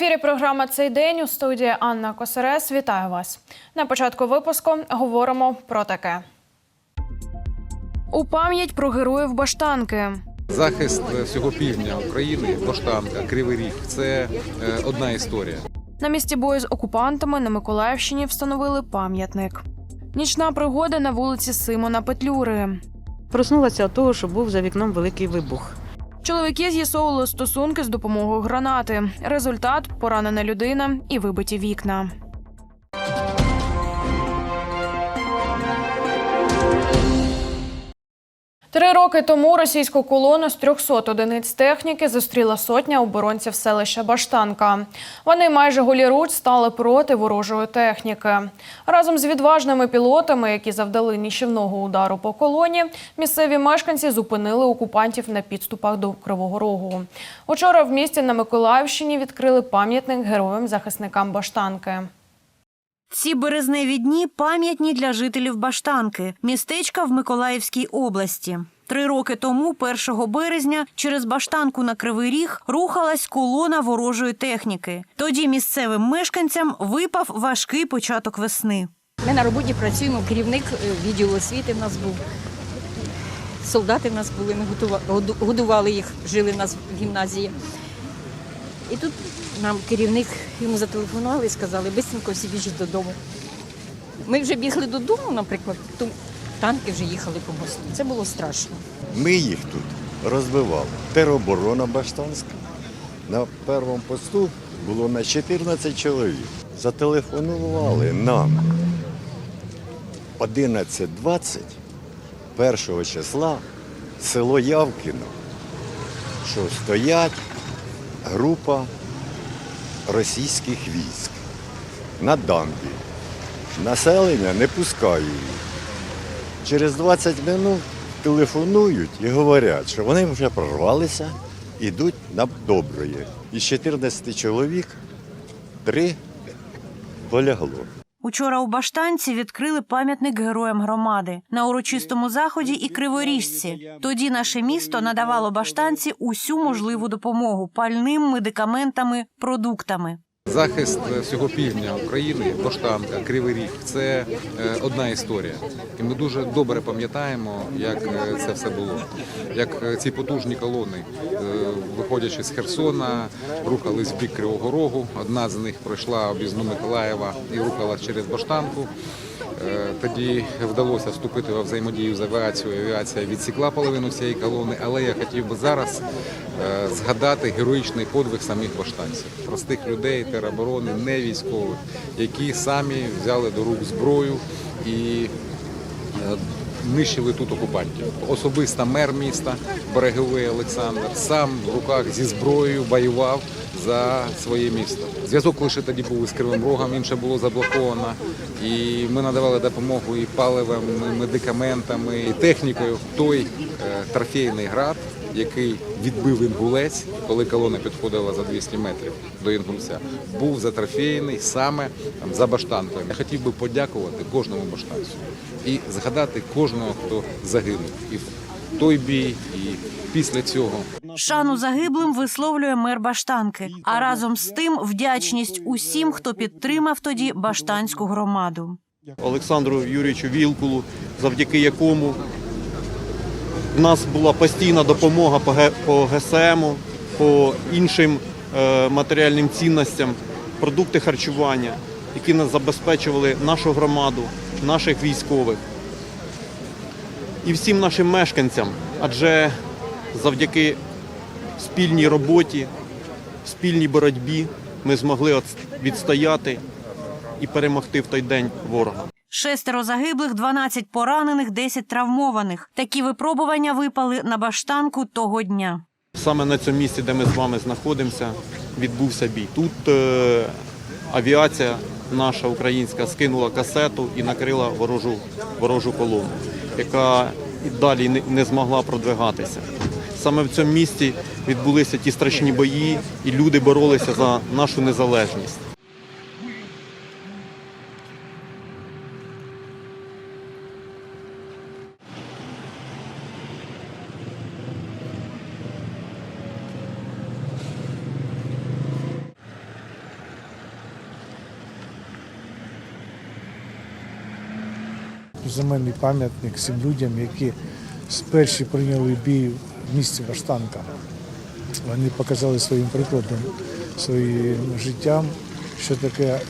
ефірі програма цей день у студії Анна Косерес. Вітаю вас. На початку випуску говоримо про таке. У пам'ять про героїв Баштанки. Захист е, всього півдня України, Баштанка, Кривий Ріг це е, одна історія. На місці бою з окупантами на Миколаївщині встановили пам'ятник. Нічна пригода на вулиці Симона Петлюри. Проснулася від того, що був за вікном великий вибух. Чоловіки з'ясовували стосунки з допомогою гранати. Результат поранена людина і вибиті вікна. Три роки тому російську колону з 300 одиниць техніки зустріла сотня оборонців селища Баштанка. Вони майже голіруч стали проти ворожої техніки. Разом з відважними пілотами, які завдали ніщівного удару по колоні, місцеві мешканці зупинили окупантів на підступах до Кривого Рогу. Учора в місті на Миколаївщині відкрили пам'ятник героям-захисникам Баштанки. Ці березневі дні пам'ятні для жителів Баштанки, містечка в Миколаївській області. Три роки тому, 1 березня, через Баштанку на Кривий Ріг рухалась колона ворожої техніки. Тоді місцевим мешканцям випав важкий початок весни. Ми на роботі працюємо, керівник е, відділу освіти в нас був. Солдати в нас були, ми годували їх, жили в нас в гімназії. І тут нам керівник йому зателефонували і сказали, бистренько всі біжіть додому. Ми вже бігли додому, наприклад, то танки вже їхали по мосту. Це було страшно. Ми їх тут розбивали. Тероборона Баштанська. На першому посту було на 14 чоловік. Зателефонували нам 11.20 1 числа село Явкіно, що стоять група російських військ на дамбі. Населення не пускає їх. Через 20 минут телефонують і говорять, що вони вже прорвалися, йдуть на доброє. Із 14 чоловік три полягло. Учора у Баштанці відкрили пам'ятник героям громади на урочистому заході і криворіжці. Тоді наше місто надавало Баштанці усю можливу допомогу пальним, медикаментами, продуктами. Захист е, всього півдня України, Баштанка, Кривий Ріг це е, одна історія. І ми дуже добре пам'ятаємо, як е, це все було. Як ці потужні колони, виходячи з Херсона, рухались в бік Кривого Рогу. Одна з них пройшла об'їзну Миколаєва і рухалась через Баштанку. Е, Тоді вдалося вступити во взаємодію з авіацією. Авіація відсікла половину цієї колони, але я хотів би зараз е, згадати героїчний подвиг самих баштанців, простих людей, тероборони, не військових, які самі взяли до рук зброю і е, нищили тут окупантів. Особисто мер міста Береговий Олександр сам в руках зі зброєю воював за своє місто. Зв'язок лише тоді був із Кривим Рогом, інше було заблоковано. І ми надавали допомогу і паливом, і медикаментами, і технікою. Той е, трофейний град, який відбив інгулець, коли колона підходила за 200 метрів до інгульця, був затрофейний саме там, за баштанкою. Я хотів би подякувати кожному баштанцю і згадати кожного, хто загинув. І в той бій, і після цього. Шану загиблим висловлює мер Баштанки, а разом з тим вдячність усім, хто підтримав тоді баштанську громаду. Олександру Юрійовичу Вілкулу, завдяки якому в нас була постійна допомога по Г- по іншим е, матеріальним цінностям, продукти харчування, які нас забезпечували нашу громаду, наших військових і всім нашим мешканцям, адже завдяки спільній роботі, спільній боротьбі ми змогли відстояти і перемогти в той день ворога. Шестеро загиблих, 12 поранених, 10 травмованих. Такі випробування випали на баштанку того дня. Саме на цьому місці, де ми з вами знаходимося, відбувся бій. Тут е, авіація наша українська скинула касету і накрила ворожу, ворожу колону, яка далі не, не змогла продвигатися. Саме в цьому місті відбулися ті страшні бої, і люди боролися за нашу незалежність. Земельний пам'ятник всім людям, які сперші прийняли бій місті Баштанка. Вони показали своїм прикладом, своїм життям, що таке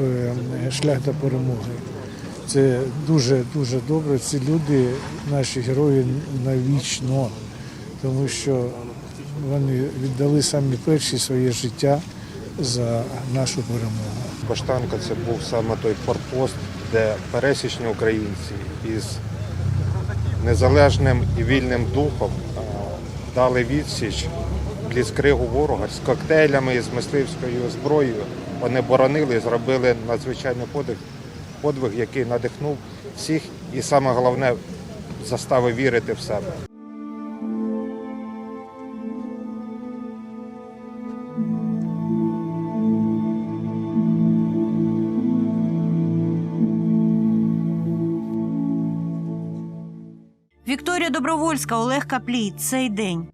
е, шлях до перемоги. Це дуже дуже добре. Ці люди, наші герої, навічно, тому що вони віддали самі перші своє життя за нашу перемогу. Баштанка це був саме той форпост, де пересічні українці із незалежним і вільним духом дали відсіч бліцкригу ворога з коктейлями і з мисливською зброєю. Вони боронили зробили надзвичайний подвиг, подвиг, який надихнув всіх і саме головне заставив вірити в себе. Вікторія Добровольська, Олег Каплій. Цей день.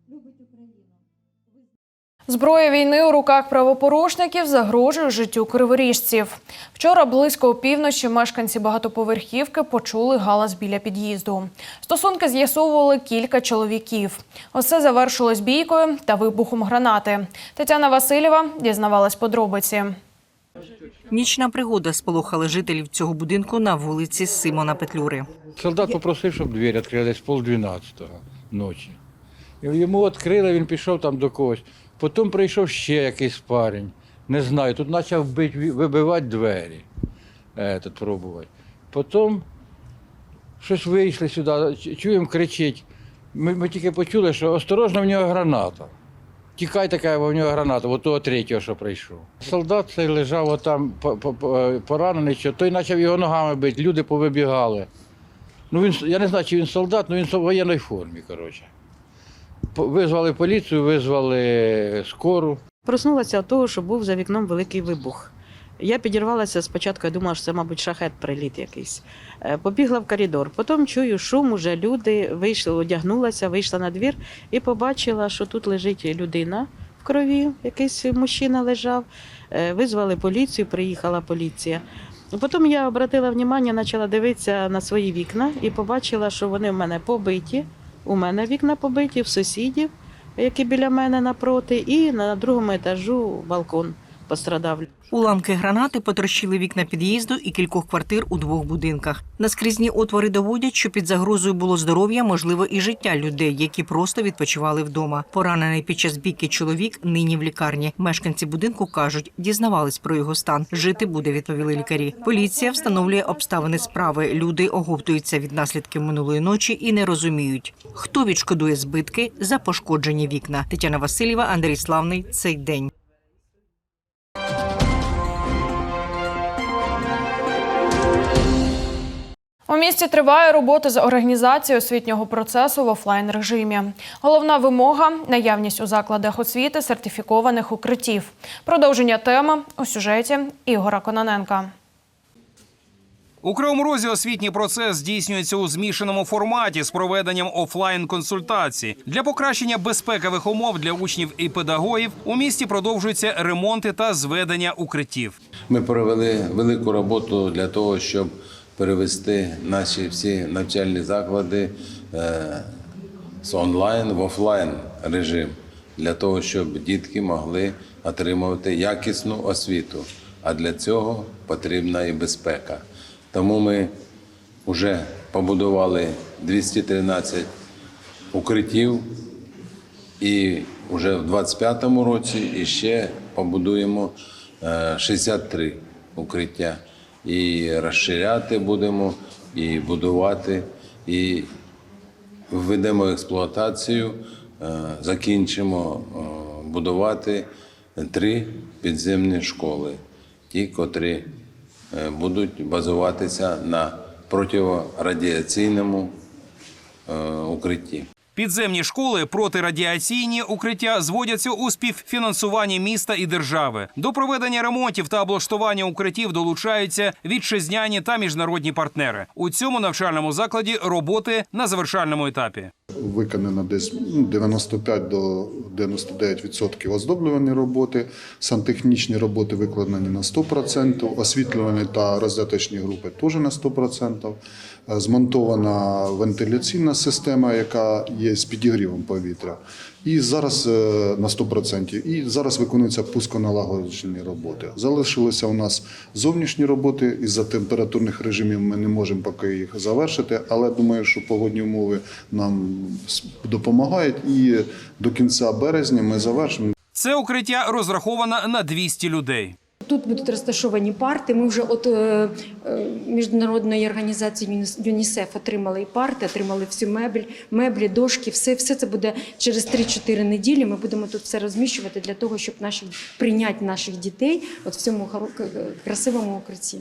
Зброя війни у руках правопорушників загрожує життю криворіжців. Вчора близько опівночі мешканці багатоповерхівки почули галас біля під'їзду. Стосунки з'ясовували кілька чоловіків. Усе завершилось бійкою та вибухом гранати. Тетяна Васильєва дізнавалась подробиці. Нічна пригода сполохала жителів цього будинку на вулиці Симона Петлюри. Солдат попросив, щоб двері відкрили десь пол дванадцятого ночі. І Йому відкрили, він пішов там до когось. Потім прийшов ще якийсь парень. Не знаю, тут почав бить, вибивати двері. Этот, пробувати. Потім щось вийшли сюди, чуємо, кричить. Ми, ми тільки почули, що осторожно в нього граната. Тікай така, бо в нього граната, от того третього, що прийшов. Солдат цей лежав отам по- по- по- поранений, що той почав його ногами бити, люди повибігали. Ну він я не знаю, чи він солдат, але він в воєнній формі, коротше. Визвали поліцію, визвали скору. Проснулася від того, що був за вікном великий вибух. Я підірвалася спочатку, я думала, що це, мабуть, шахет приліт якийсь. Е, Побігла в коридор. Потім чую шум, уже люди вийшли, одягнулася, вийшла на двір і побачила, що тут лежить людина в крові, якийсь мужчина лежав. Е, Визвали поліцію, приїхала поліція. Потім я обратила увагу, почала дивитися на свої вікна і побачила, що вони в мене побиті. У мене вікна побиті, в сусідів, які біля мене напроти, і на другому етажу балкон пострадав. Уламки гранати потрощили вікна під'їзду і кількох квартир у двох будинках. Наскрізні отвори доводять, що під загрозою було здоров'я, можливо, і життя людей, які просто відпочивали вдома. Поранений під час бійки чоловік нині в лікарні. Мешканці будинку кажуть, дізнавались про його стан. Жити буде, відповіли лікарі. Поліція встановлює обставини справи. Люди оговтуються від наслідків минулої ночі і не розуміють, хто відшкодує збитки за пошкоджені вікна. Тетяна Васильєва, Андрій Славний. Цей день. У місті триває робота з організацією освітнього процесу в офлайн режимі. Головна вимога наявність у закладах освіти сертифікованих укриттів. Продовження теми у сюжеті Ігора Кононенка. У Кривому Розі освітній процес здійснюється у змішаному форматі з проведенням офлайн консультацій. Для покращення безпекових умов для учнів і педагогів у місті продовжуються ремонти та зведення укриттів. Ми провели велику роботу для того, щоб перевести наші всі навчальні заклади е, з онлайн в офлайн режим, для того, щоб дітки могли отримувати якісну освіту. А для цього потрібна і безпека. Тому ми вже побудували 213 укриттів і вже в 25-му році іще побудуємо е, 63 укриття. І розширяти будемо, і будувати, і введемо експлуатацію, е, закінчимо е, будувати три підземні школи, ті, котрі е, будуть базуватися на протирадіаційному укритті. Підземні школи протирадіаційні укриття зводяться у співфінансуванні міста і держави. До проведення ремонтів та облаштування укриттів долучаються вітчизняні та міжнародні партнери. У цьому навчальному закладі роботи на завершальному етапі. Виконано десь ну, 95 до 99% оздоблювані роботи, сантехнічні роботи виконані на 100%, освітлювані та роздаточні групи теж на 100%. Е, Змонтована вентиляційна система, яка є з підігрівом повітря. І зараз е, на 100%. І зараз виконуються пусконалагоджені роботи. Залишилися у нас зовнішні роботи. Із-за температурних режимів ми не можемо поки їх завершити, але думаю, що погодні умови нам допомагають. І до кінця березня ми завершимо. Це укриття розраховане на 200 людей. Тут будуть розташовані парти. Ми вже від е, е, міжнародної організації ЮНІСЕФ отримали і парти, отримали всю мебель, меблі, дошки. Все, все це буде через 3-4 неділі. Ми будемо тут все розміщувати для того, щоб наші прийняти наших дітей от в цьому красивому укритті.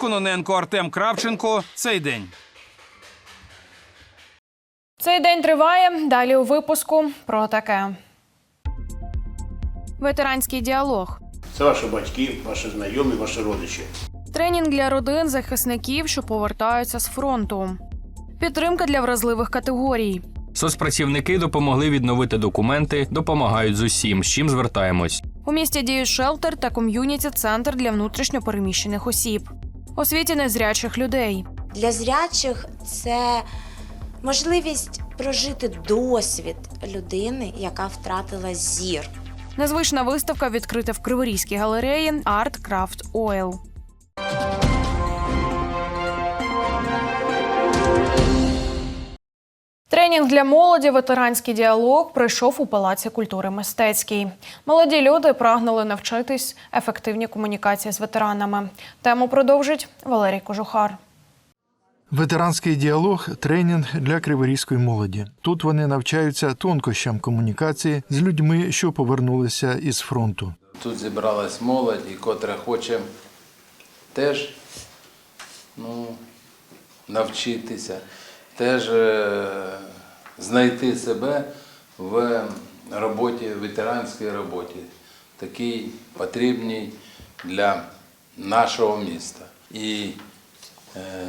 Кононенко, Артем Кравченко. Цей день. Цей день триває. Далі у випуску про таке. Ветеранський діалог. Це ваші батьки, ваші знайомі, ваші родичі. Тренінг для родин захисників, що повертаються з фронту. Підтримка для вразливих категорій. Соцпрацівники допомогли відновити документи, допомагають з усім, з чим звертаємось. У місті діють шелтер та ком'юніті центр для внутрішньопереміщених осіб. Освіті незрячих людей. Для зрячих це можливість прожити досвід людини, яка втратила зір. Незвична виставка відкрита в Криворізькій галереї Art Craft Oil. Тренінг для молоді ветеранський діалог пройшов у Палаці культури мистецький. Молоді люди прагнули навчитись ефективній комунікації з ветеранами. Тему продовжить Валерій Кожухар. Ветеранський діалог тренінг для криворізької молоді. Тут вони навчаються тонкощам комунікації з людьми, що повернулися із фронту. Тут зібралась молодь, і котра хоче теж ну, навчитися, теж е, знайти себе в роботі, ветеранській роботі, такій потрібній для нашого міста. І е,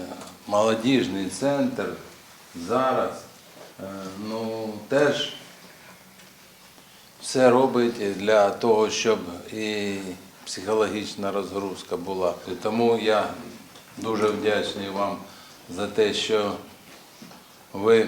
молодіжний центр зараз е, ну, теж все робить для того, щоб і психологічна розгрузка була. Тому я дуже вдячний вам за те, що ви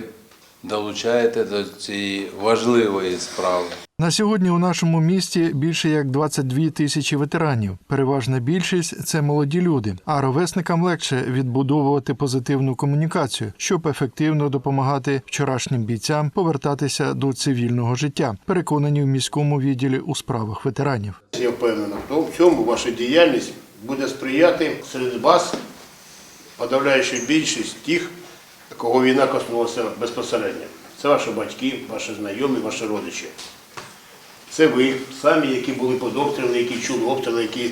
долучаєте до цієї важливої справи. На сьогодні у нашому місті більше як 22 тисячі ветеранів. Переважна більшість це молоді люди, а ровесникам легше відбудовувати позитивну комунікацію, щоб ефективно допомагати вчорашнім бійцям повертатися до цивільного життя. Переконані в міському відділі у справах ветеранів. Я впевнений в тому, в цьому ваша діяльність буде сприяти серед вас, подавляючи більшість тих, кого війна коснулася безпосередньо. Це ваші батьки, ваші знайомі, ваші родичі. Це ви самі, які були під обстрілами, які чули обстріли, які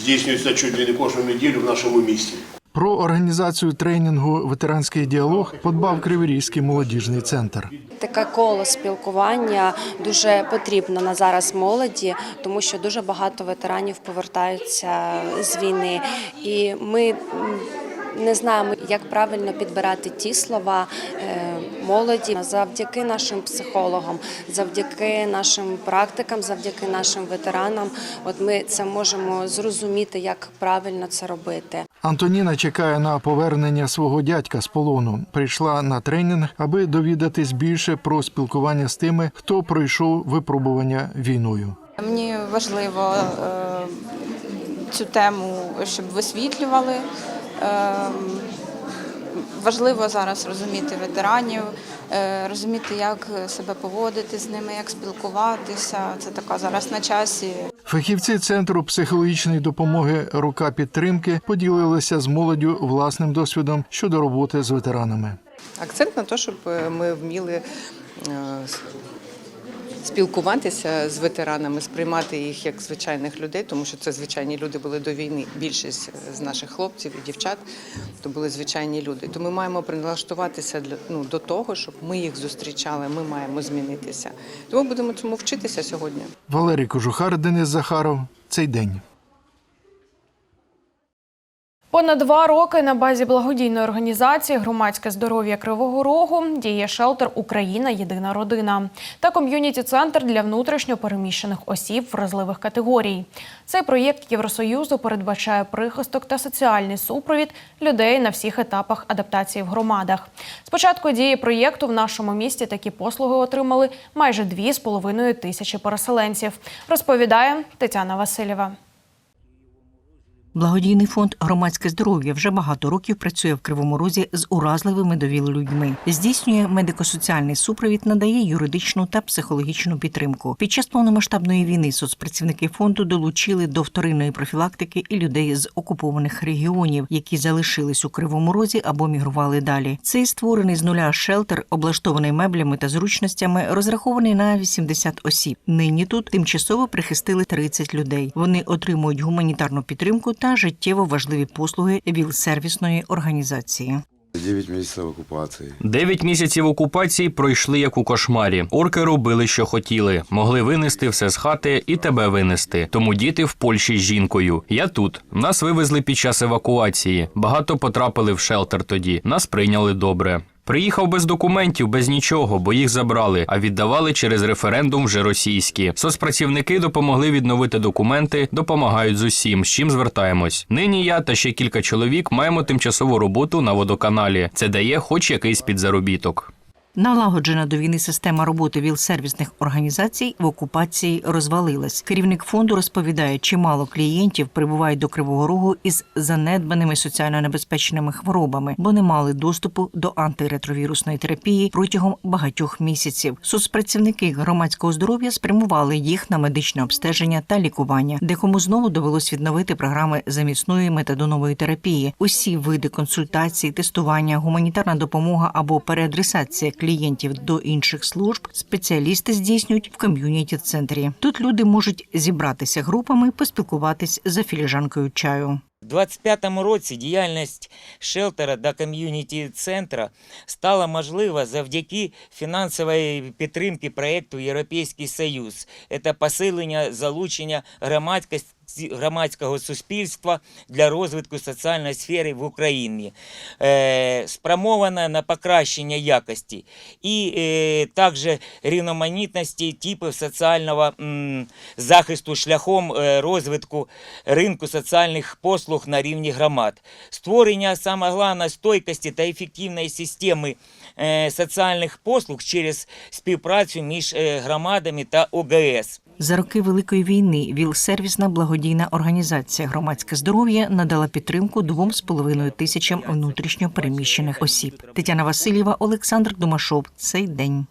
здійснюються чуть ли не кожну неділю в нашому місті. Про організацію тренінгу ветеранський діалог подбав Криворізький молодіжний центр. Таке коло спілкування дуже потрібно на зараз молоді, тому що дуже багато ветеранів повертаються з війни, і ми не знаємо, як правильно підбирати ті слова е, молоді завдяки нашим психологам, завдяки нашим практикам, завдяки нашим ветеранам. От ми це можемо зрозуміти, як правильно це робити. Антоніна чекає на повернення свого дядька з полону. Прийшла на тренінг, аби довідатись більше про спілкування з тими, хто пройшов випробування війною. Мені важливо е, цю тему, щоб висвітлювали. Е, важливо зараз розуміти ветеранів, е, розуміти, як себе поводити з ними, як спілкуватися. Це така зараз на часі. Фахівці центру психологічної допомоги Рука підтримки поділилися з молоддю власним досвідом щодо роботи з ветеранами. Акцент на те, щоб е, ми вміли е, спілкуватися з ветеранами, сприймати їх як звичайних людей, тому що це звичайні люди були до війни. Більшість з наших хлопців і дівчат то були звичайні люди. То ми маємо прилаштуватися для ну до того, щоб ми їх зустрічали. Ми маємо змінитися. Тому будемо цьому вчитися сьогодні. Валерій Кожухар, Денис Захаров. Цей день. Понад два роки на базі благодійної організації Громадське здоров'я Кривого Рогу діє шелтер Україна Єдина родина та ком'юніті-центр для внутрішньо переміщених осіб вразливих категорій. Цей проєкт Євросоюзу передбачає прихисток та соціальний супровід людей на всіх етапах адаптації в громадах. З початку дії проєкту в нашому місті такі послуги отримали майже дві з половиною тисячі переселенців. Розповідає Тетяна Васильєва. Благодійний фонд громадське здоров'я вже багато років працює в Кривому Розі з уразливими довіл людьми. Здійснює медико-соціальний супровід, надає юридичну та психологічну підтримку. Під час повномасштабної війни соцпрацівники фонду долучили до вторинної профілактики і людей з окупованих регіонів, які залишились у Кривому Розі або мігрували далі. Цей створений з нуля шелтер, облаштований меблями та зручностями, розрахований на 80 осіб. Нині тут тимчасово прихистили 30 людей. Вони отримують гуманітарну підтримку та життєво важливі послуги ВІЛ-сервісної організації. 9 місяців окупації. Дев'ять місяців окупації пройшли як у кошмарі. Орки робили, що хотіли. Могли винести все з хати і тебе винести. Тому діти в Польщі з жінкою. Я тут. Нас вивезли під час евакуації. Багато потрапили в шелтер тоді. Нас прийняли добре. Приїхав без документів, без нічого, бо їх забрали, а віддавали через референдум вже російські. Соцпрацівники допомогли відновити документи, допомагають з усім, з чим звертаємось. Нині я та ще кілька чоловік маємо тимчасову роботу на водоканалі. Це дає хоч якийсь підзаробіток. Налагоджена до війни система роботи віл-сервісних організацій в окупації розвалилась. Керівник фонду розповідає, чимало клієнтів прибувають до Кривого Рогу із занедбаними соціально небезпечними хворобами, бо не мали доступу до антиретровірусної терапії протягом багатьох місяців. Соцпрацівники громадського здоров'я спрямували їх на медичне обстеження та лікування, декому знову довелось відновити програми заміцної метадонової терапії. Усі види консультацій, тестування, гуманітарна допомога або переадресація клієнтів до інших служб спеціалісти здійснюють в ком'юніті центрі. Тут люди можуть зібратися групами, поспілкуватись за філіжанкою чаю. У 25-му році діяльність шелтера та ком'юніті центра стала можлива завдяки фінансової підтримки проєкту Європейський Союз. Це посилення залучення громадськості громадського суспільства для розвитку соціальної сфери в Україні, е, спрямована на покращення якості і е, також рівноманітності типів соціального захисту шляхом е, розвитку ринку соціальних послуг на рівні громад, створення саме головне стойкості та ефективної системи соціальних послуг через співпрацю між громадами та ОГС. За роки Великої війни ВІЛ-сервісна благодійна організація громадське здоров'я надала підтримку двом з половиною тисячам внутрішньо переміщених осіб. Тетяна Васильєва, Олександр Домашов. Цей день.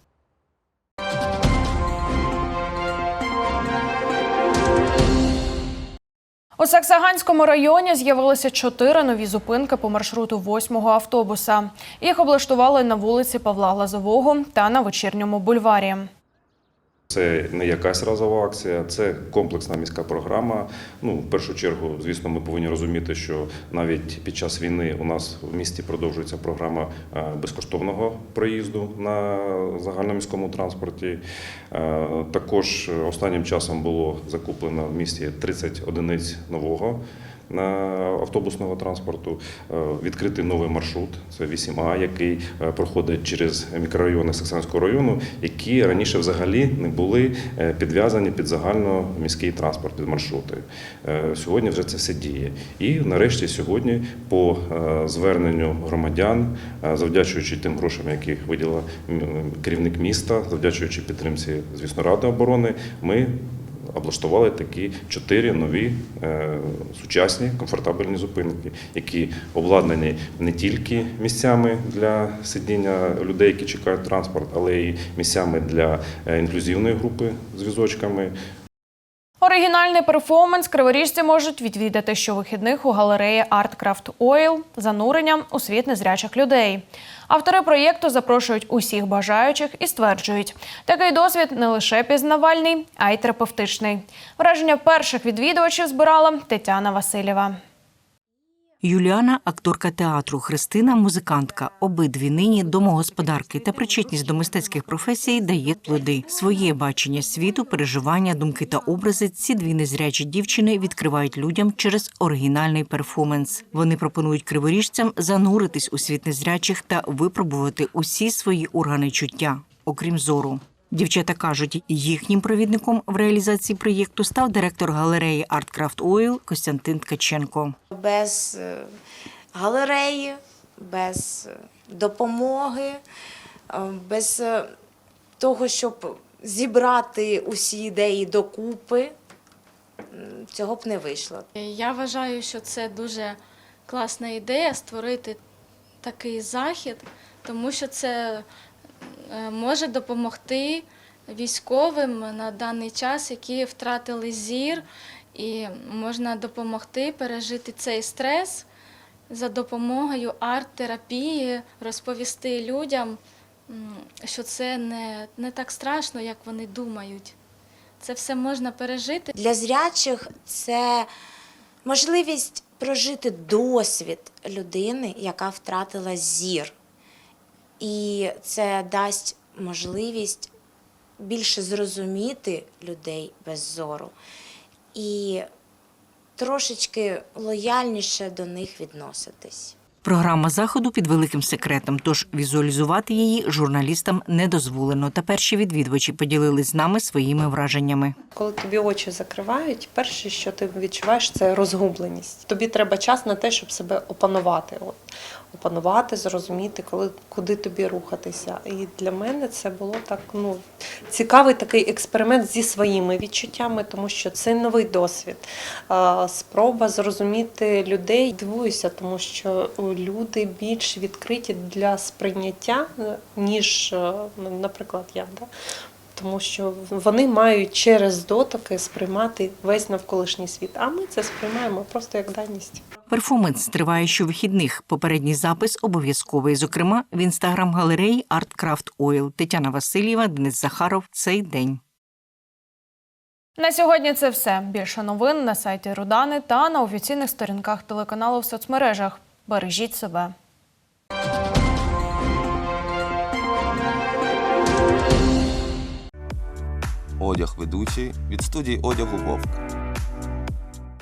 У Саксаганському районі з'явилися чотири нові зупинки по маршруту восьмого автобуса. Їх облаштували на вулиці Павла Глазового та на вечірньому бульварі. Це не якась разова акція, це комплексна міська програма. Ну, в першу чергу, звісно, ми повинні розуміти, що навіть під час війни у нас в місті продовжується програма е, безкоштовного проїзду на загальноміському транспорті. Е, Також останнім часом було закуплено в місті 30 одиниць нового на автобусного транспорту. Е, Відкритий новий маршрут, це 8А, який е, проходить через мікрорайони Саксанського району, які раніше взагалі не були е, підв'язані під загальноміський транспорт, під маршрути. Сьогодні вже це все діє. І нарешті сьогодні, по зверненню громадян, завдячуючи тим грошам, які виділила керівник міста, завдячуючи підтримці, звісно, Ради оборони, ми облаштували такі чотири нові е, сучасні комфортабельні зупинки, які обладнані не тільки місцями для сидіння людей, які чекають транспорт, але й місцями для е, інклюзивної групи з візочками. Оригінальний перформанс криворіжці можуть відвідати щовихідних у галереї Art Craft Oil зануренням у світ незрячих людей. Автори проєкту запрошують усіх бажаючих і стверджують, такий досвід не лише пізнавальний, а й терапевтичний. Враження перших відвідувачів збирала Тетяна Васильєва. Юліана акторка театру, Христина музикантка. Обидві нині домогосподарки та причетність до мистецьких професій дає плоди. Своє бачення світу, переживання, думки та образи ці дві незрячі дівчини відкривають людям через оригінальний перформанс. Вони пропонують криворіжцям зануритись у світ незрячих та випробувати усі свої органи чуття, окрім зору. Дівчата кажуть, їхнім провідником в реалізації проєкту став директор галереї Artcraft Oil Костянтин Ткаченко. без е, галереї, без е, допомоги, е, без того, щоб зібрати усі ідеї докупи, цього б не вийшло. Я вважаю, що це дуже класна ідея створити такий захід, тому що це може допомогти військовим на даний час, які втратили зір, і можна допомогти пережити цей стрес за допомогою арт-терапії, розповісти людям, що це не, не так страшно, як вони думають. Це все можна пережити. Для зрячих це можливість прожити досвід людини, яка втратила зір. І це дасть можливість більше зрозуміти людей без зору і трошечки лояльніше до них відноситись. Програма заходу під великим секретом, тож візуалізувати її журналістам не дозволено. Та перші відвідувачі поділились з нами своїми враженнями. Коли тобі очі закривають, перше, що ти відчуваєш, це розгубленість. Тобі треба час на те, щоб себе опанувати. От, опанувати, зрозуміти, коли, куди тобі рухатися. І для мене це було так ну, цікавий такий експеримент зі своїми відчуттями, тому що це новий досвід. Спроба зрозуміти людей. Дивуюся, тому що люди більш відкриті для сприйняття, е, ніж, е, наприклад, я. Да? Тому що вони мають через дотики сприймати весь навколишній світ, а ми це сприймаємо просто як даність. Перформанс триває щовихідних. Попередній запис обов'язковий. Зокрема, в інстаграм галереї Artcraft Oil. Тетяна Васильєва, Денис Захаров. Цей день. На сьогодні це все. Більше новин на сайті Рудани та на офіційних сторінках телеканалу в соцмережах. Бережіть себе. Одяг ведучий від студії одягу Вовк.